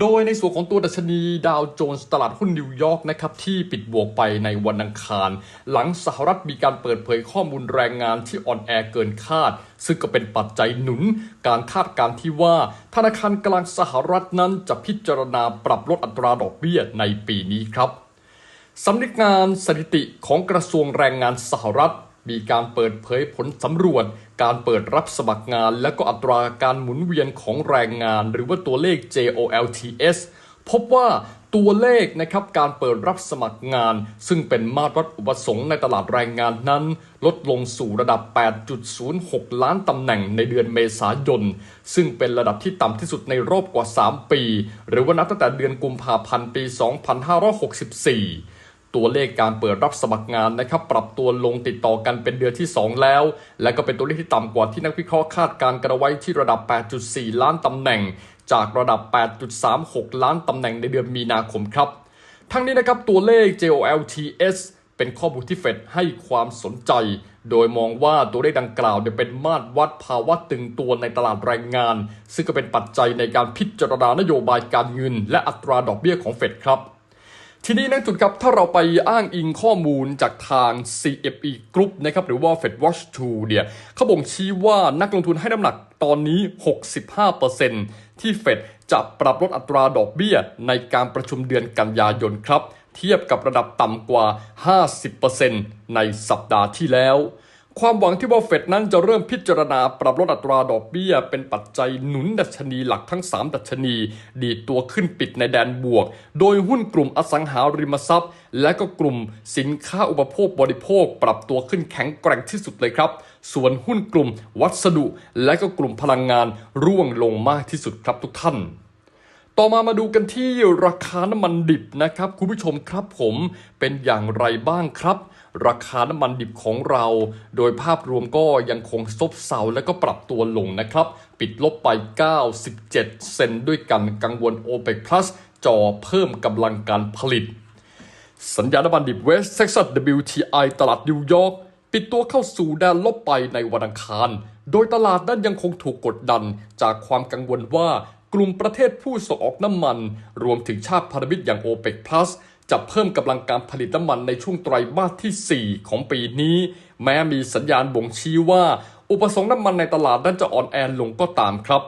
โดยในส่วนของตัวดัชนีดาวโจนส์ตลาดหุ้นนิวยอร์กนะครับที่ปิดบวกไปในวันอังคาร หลังสหรัฐมีการเปิดเผยข้อมูลแรงงานที่อ่อนแอเกินคาด ซึ่งก็เป็นปัจจัยหนุน การคาดการณ์ที่ว่า ธนาคารกลางสหรัฐนั้นจะพิจารณาปรับลดอัตราดอกเบี้ยในปีนี้ครับสำนักงานสถิติของกระทรวงแรงงานสหรัฐ มีการเปิดเผยผลสำรวจ การเปิดรับสมัครงาน และก็อัตราการหมุนเวียนของแรงงาน หรือว่าตัวเลข JOLTS พบว่าตัวเลขนะครับการเปิดรับสมัครงาน ซึ่งเป็นมาตรวัดอุปสงค์ในตลาดแรงงานนั้น ลดลงสู่ระดับ 8.06 ล้านตำแหน่งในเดือนเมษายน ซึ่งเป็นระดับที่ต่ำที่สุดในรอบกว่า 3 ปี หรือว่านับตั้งแต่เดือนกุมภาพันธ์ปี 2564 ตัวเลขการเปิดรับสมัครงานนะครับปรับตัวลงติดต่อกันเป็นเดือนที่ 2 แล้ว และก็เป็นตัวเลขที่ต่ำกว่าที่นักวิเคราะห์คาดการณ์กันไว้ที่ระดับ 8.4 ล้านตำแหน่ง จากระดับ 8.36 ล้านตำแหน่งในเดือนมีนาคมครับ ทั้งนี้นะครับตัวเลข JOLTS เป็นข้อมูลที่เฟดให้ความสนใจ โดยมองว่าตัวเลขดังกล่าวเนี่ยเป็นมาตรวัดภาวะตึงตัวในตลาดแรงงาน ซึ่งก็เป็นปัจจัยในการพิจารณานโยบายการเงิน และอัตราดอกเบี้ยของเฟดครับ ทีนี้นักทุนครับถ้าเราไปอ้างอิงข้อมูลจากทาง CFE Group นะครับหรือว่า Fed Watch 2เนี่ยเขาบ่งชี้ว่านักลงทุนให้น้ำหนักตอนนี้ 65%ที่เฟดจะปรับลดอัตราดอกเบี้ยในการประชุมเดือนกันยายนครับ เทียบกับระดับต่ำกว่า 50%ในสัปดาห์ที่แล้ว ความหวังที่ว่าเฟดนั้นจะเริ่มพิจารณาปรับลดอัตราดอกเบี้ย เป็นปัจจัยหนุนดัชนีหลักทั้ง 3 ดัชนี ดีตัวขึ้นปิดในแดนบวก โดยหุ้นกลุ่มอสังหาริมทรัพย์ และก็กลุ่มสินค้าอุปโภคบริโภค ปรับตัวขึ้นแข็งแกร่งที่สุดเลยครับ ส่วนหุ้นกลุ่มวัสดุ และก็กลุ่มพลังงานร่วงลงมากที่สุดครับทุกท่าน ต่อมามาดูกันที่ราคาน้ำมันดิบนะครับ คุณผู้ชมครับผมเป็นอย่างไรบ้างครับ ราคาน้ำมันดิบของเรา โดยภาพรวมก็ยังคงซบเซาและก็ปรับตัวลงนะครับ ปิดลบไป 97 เซนด้วยกันกังวล OPEC Plus จอเพิ่มกำลังการผลิต สัญญาณน้ำมันดิบเวสเท็กซัส WTI ตลาดนิวยอร์กปิดตัวเข้าสู่แดนลบไปในวันอังคาร โดยตลาดนั้นยังคงถูกกดดันจากความกังวลว่า กลุ่มประเทศผู้ส่งออกน้ำมัน รวมถึงชาติพันธมิตรอย่าง OPEC Plus จะเพิ่มกำลังการผลิตน้ำมันในช่วงไตรมาสที่ 4 ของปีนี้ แม้มีสัญญาณบ่งชี้ว่า อุปสงค์น้ำมันในตลาดนั้นจะอ่อนแอลงก็ตามครับ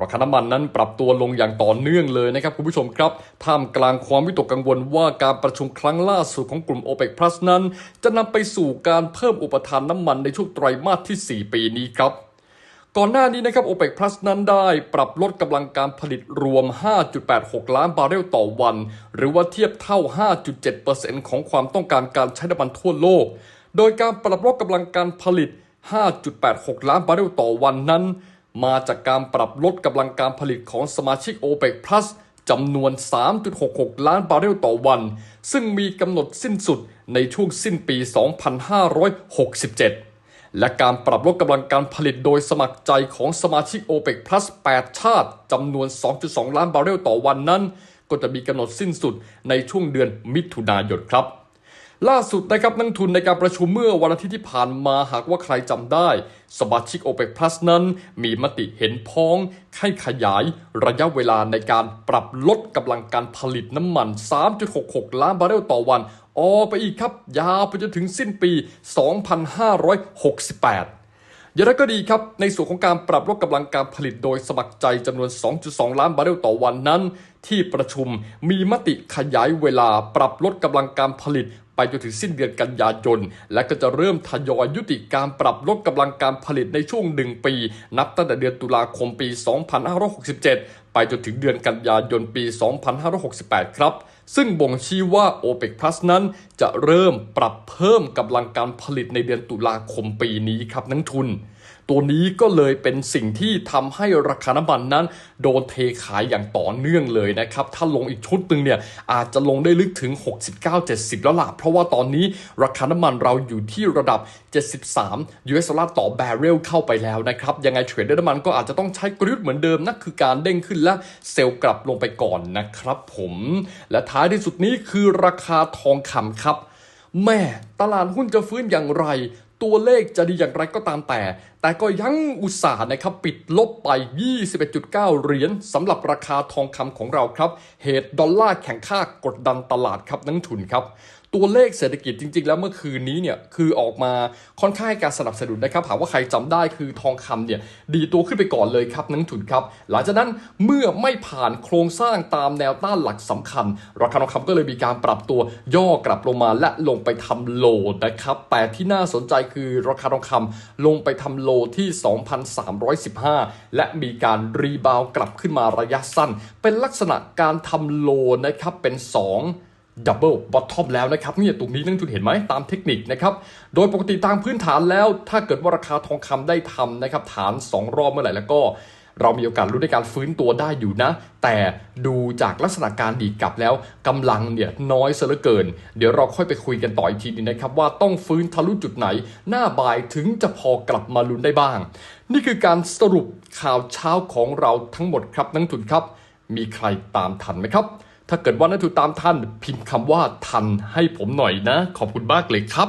ราคาน้ำมันนั้นปรับตัวลงอย่างต่อเนื่องเลยนะครับคุณผู้ชมครับ ท่ามกลางความวิตกกังวลว่าการประชุมครั้งล่าสุดของกลุ่ม OPEC Plus นั้นจะนำไปสู่ การเพิ่มอุปทานน้ำมันในช่วงไตรมาสที่4ปีนี้ครับก่อนหน้านี้นะครับ OPEC Plus นั้นได้ปรับลดกำลังการผลิตรวม 5.86 ล้านบาร์เรลต่อวัน หรือว่าเทียบเท่า 5.7%ของความต้องการการใช้น้ำมันทั่วโลก โดยการปรับลดกำลังการผลิต 5.86 ล้านบาร์เรลต่อวันนั้น มาจากการปรับลดกำลังการผลิตของสมาชิก OPEC Plus จำนวน 3.66 ล้านบาร์เรลต่อวัน ซึ่งมีกำหนดสิ้นสุดในช่วงสิ้นปี 2567 และการปรับลดกำลังการผลิตโดยสมัครใจของสมาชิก OPEC Plus 8 ชาติจำนวน 2.2 ล้านบาร์เรลต่อวันนั้น ก็จะมีกำหนดสิ้นสุดในช่วงเดือนมิถุนายนครับ ล่าสุดนะครับนักทุนในการประชุมเมื่อวันอาทิตย์ที่ผ่านมาหากว่าใครจำได้ สมาชิกโอเปกพลัสนั้น มีมติเห็นพ้องให้ขยายระยะเวลาในการปรับลดกำลังการผลิตน้ำมัน 3.66 ล้านบาร์เรลต่อวัน ออกไปอีกครับ ยาวไปจนถึงสิ้นปี 2568 อย่างไรก็ดีครับ ในส่วนของการปรับลดกำลังการผลิตโดยสมัครใจจำนวน 2.2 ล้านบาร์เรลต่อวันนั้น ที่ประชุมมีมติขยายเวลาปรับลดกำลังการผลิตไปจนถึงสิ้นเดือนกันยายน และก็จะเริ่มทยอยยุติการปรับลดกำลังการผลิตในช่วงหนึ่งปี นับตั้งแต่เดือนตุลาคมปี 2567 ไปจนถึงเดือนกันยายนปี 2568 ครับ ซึ่งบ่งชี้ว่า o p e ป Plus นั้นจะเริ่มปรับเพิ่มกำลังการผลิตในเดือนตุลาคมปีนี้ครับนักทุน ตัวนี้ก็เลยเป็นสิ่งที่ทำให้ราคาน้ำมันนั้น โดนเทขายอย่างต่อเนื่องเลยนะครับ ถ้าลงอีกชุดหนึ่งเนี่ยอาจจะลงได้ลึกถึง 69-70 แล้วล่ะ เพราะว่าตอนนี้ราคาน้ำมันเราอยู่ที่ระดับ 73 US ดอลลาร์ต่อแบเรลเข้าไปแล้วนะครับ ยังไงเทรดเดอร์น้ำมันก็อาจจะต้องใช้กลยุทธ์เหมือนเดิมนั่นคือการเด้งขึ้นและเซลล์กลับลงไปก่อนนะครับผม และท้ายที่สุดนี้คือราคาทองคำครับ แม่ตลาดหุ้นจะฟื้นอย่างไร ตัวเลขจะดีอย่างไรก็ตามแต่ แต่ก็ยังอุตส่าห์นะครับปิดลบไป 21.9 เหรียญสำหรับราคาทองคำของเราครับ เหตุดอลลาร์แข็งค่ากดดันตลาดครับนักทุนครับตัวเลขเศรษฐกิจจริง ๆ แล้วเมื่อคืนนี้เนี่ยคือออกมาค่อนข้างให้การสนับสนุนนะครับหากว่าใครจำได้คือทองคำเนี่ยดีตัวขึ้นไปก่อนเลยครับนักลงทุนครับ หลังจากนั้นเมื่อไม่ผ่านโครงสร้างตามแนวต้านหลักสำคัญ ราคาทองคำก็เลยมีการปรับตัวย่อกลับลงมาและลงไปทำโลนะครับแต่ที่น่าสนใจคือราคาทองคำลงไปทำโลที่ 2,315 และมีการรีบาวกลับขึ้นมาระยะสั้น เป็นลักษณะการทำโลนะครับเป็น 2 ดับเบิลบอททอมแล้วนะครับเนี่ยตรงนี้นักทุนเห็นไหมตามเทคนิคนะครับ โดยปกติตามพื้นฐานแล้ว ถ้าเกิดว่าราคาทองคำได้ทำนะครับ ฐาน 2 รอบเมื่อไหร่แล้วก็ เรามีโอกาสรู้ในการฟื้นตัวได้อยู่นะ แต่ดูจากลักษณะการดีกลับแล้วกำลังเนี่ยน้อยเหลือเกิน เดี๋ยวเราค่อยไปคุยกันต่ออีกทีนึงนะครับ ว่าต้องฟื้นทะลุจุดไหน หน้าบ่ายถึงจะพอกลับมาลุ้นได้บ้าง นี่คือการสรุปข่าวเช้าของเราทั้งหมดครับนักทุนครับ มีใครตามทันไหมครับ ถ้าเกิดว่านัทุตามท่าน พิมพ์คำว่าทันให้ผมหน่อยนะ ขอบคุณมากเลยครับ